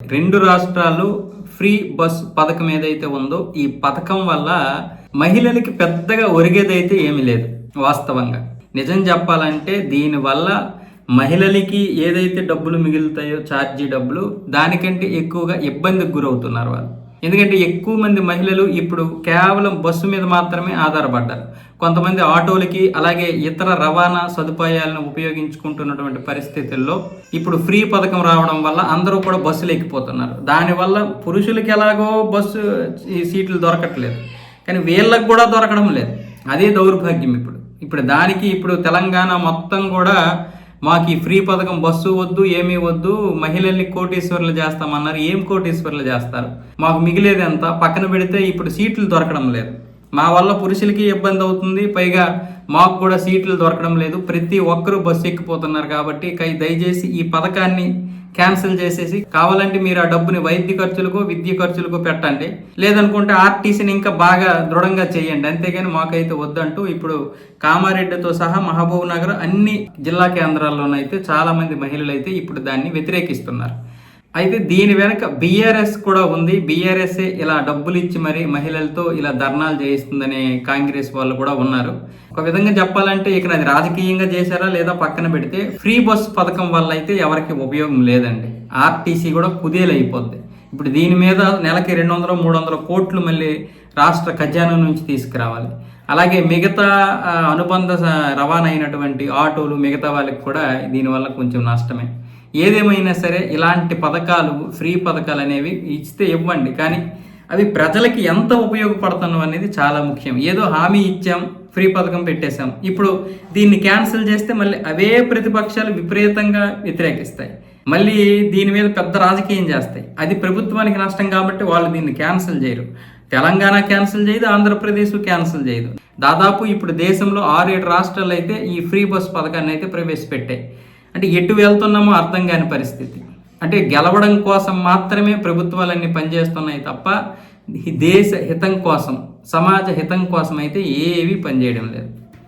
రెండు రాష్ట్రాలు free bus పథకం ఏదైతే ఉందో ఈ పథకం వల్ల మహిళలకి పెద్దగా ఒరిగేదైతే ఏమీ లేదు వాస్తవంగా. నిజం చెప్పాలంటే దీనివల్ల మహిళలకి ఏదైతే డబ్బులు మిగులుతాయో ఛార్జీ డబ్బులు దానికంటే ఎక్కువగా ఇబ్బందికి గురవుతున్నారు వాళ్ళు. ఎందుకంటే ఎక్కువ మంది మహిళలు ఇప్పుడు కేవలం బస్సు మీద మాత్రమే ఆధారపడ్డారు. కొంతమంది ఆటోలకి అలాగే ఇతర రవాణా సదుపాయాలను ఉపయోగించుకుంటున్నటువంటి పరిస్థితుల్లో ఇప్పుడు ఫ్రీ పథకం రావడం వల్ల అందరూ కూడా బస్సులు ఎక్కిపోతున్నారు. దానివల్ల పురుషులకి ఎలాగో బస్సు ఈ సీట్లు దొరకట్లేదు. కానీ వీళ్ళకి కూడా దొరకడం లేదు. అదే దౌర్భాగ్యం ఇప్పుడు. ఇప్పుడు దానికి ఇప్పుడు తెలంగాణ మొత్తం కూడా మాకు ఈ ఫ్రీ పథకం బస్సు వద్దు ఏమీ వద్దు మహిళల్ని కోటీశ్వర్లు చేస్తామన్నారు ఏం కోటీశ్వర్లు చేస్తారు? మాకు మిగిలేది ఎంత? పక్కన పెడితే ఇప్పుడు సీట్లు దొరకడం లేదు. మా వల్ల పురుషులకి ఇబ్బంది అవుతుంది పైగా మాకు కూడా సీట్లు దొరకడం లేదు. ప్రతి ఒక్కరూ బస్సు ఎక్కిపోతున్నారు కాబట్టి దయచేసి ఈ పథకాన్ని క్యాన్సిల్ చేసేసి కావాలంటే మీరు ఆ డబ్బుని వైద్య ఖర్చులకు విద్య ఖర్చులకు పెట్టండి. లేదనుకుంటే ఆర్టీసీని ఇంకా బాగా దృఢంగా చేయండి. అంతేగాని మాకైతే వద్దంటూ ఇప్పుడు కామారెడ్డితో సహా మహబూబ్ నగర్ అన్ని జిల్లా కేంద్రాల్లోనైతే చాలా మంది మహిళలు అయితే ఇప్పుడు దాన్ని వ్యతిరేకిస్తున్నారు. అయితే దీని వెనక బీఆర్ఎస్ కూడా ఉంది. బీఆర్ఎస్ ఇలా డబ్బులు ఇచ్చి మరి మహిళలతో ఇలా ధర్నాలు చేయిస్తుందనే కాంగ్రెస్ వాళ్ళు కూడా ఉన్నారు. ఒక విధంగా చెప్పాలంటే ఇక్కడ అది రాజకీయంగా చేశారా లేదా పక్కన పెడితే ఫ్రీ బస్ పథకం వల్ల అయితే ఎవరికి ఉపయోగం లేదండి. ఆర్టీసీ కూడా కుదేలైపోద్ది. ఇప్పుడు దీని మీద నెలకి రెండు వందలు మూడు వందల కోట్లు మళ్ళీ రాష్ట్ర ఖజానా నుంచి తీసుకురావాలి. అలాగే మిగతా అనుబంధ స- రవాణా అయినటువంటి ఆటోలు మిగతా వాళ్ళకి కూడా దీనివల్ల కొంచెం నష్టమే. ఏదేమైనా సరే ఇలాంటి పథకాలు ఫ్రీ పథకాలు అనేవి ఇస్తే ఇవ్వండి. కానీ అవి ప్రజలకి ఎంత ఉపయోగపడుతున్నాం అనేది చాలా ముఖ్యం. ఏదో హామీ ఇచ్చాం ఫ్రీ పథకం పెట్టేశాం. ఇప్పుడు దీన్ని క్యాన్సిల్ చేస్తే మళ్ళీ అవే ప్రతిపక్షాలు విపరీతంగా వ్యతిరేకిస్తాయి. మళ్ళీ దీని మీద పెద్ద రాజకీయం చేస్తాయి. అది ప్రభుత్వానికి నష్టం కాబట్టి వాళ్ళు దీన్ని క్యాన్సిల్ చేయరు. తెలంగాణ క్యాన్సిల్ చేయదు ఆంధ్రప్రదేశ్ క్యాన్సిల్ చేయదు. దాదాపు ఇప్పుడు దేశంలో ఆరు ఏడు రాష్ట్రాలు అయితే ఈ ఫ్రీ బస్ పథకాన్ని అయితే ప్రవేశపెట్టాయి. అంటే ఎటు వెళ్తున్నామో అర్థం కాని పరిస్థితి. అంటే గెలవడం కోసం మాత్రమే ప్రభుత్వాలన్నీ పనిచేస్తున్నాయి తప్ప దేశ హితం కోసం సమాజ హితం కోసం అయితే ఏవి పనిచేయడం లేదు.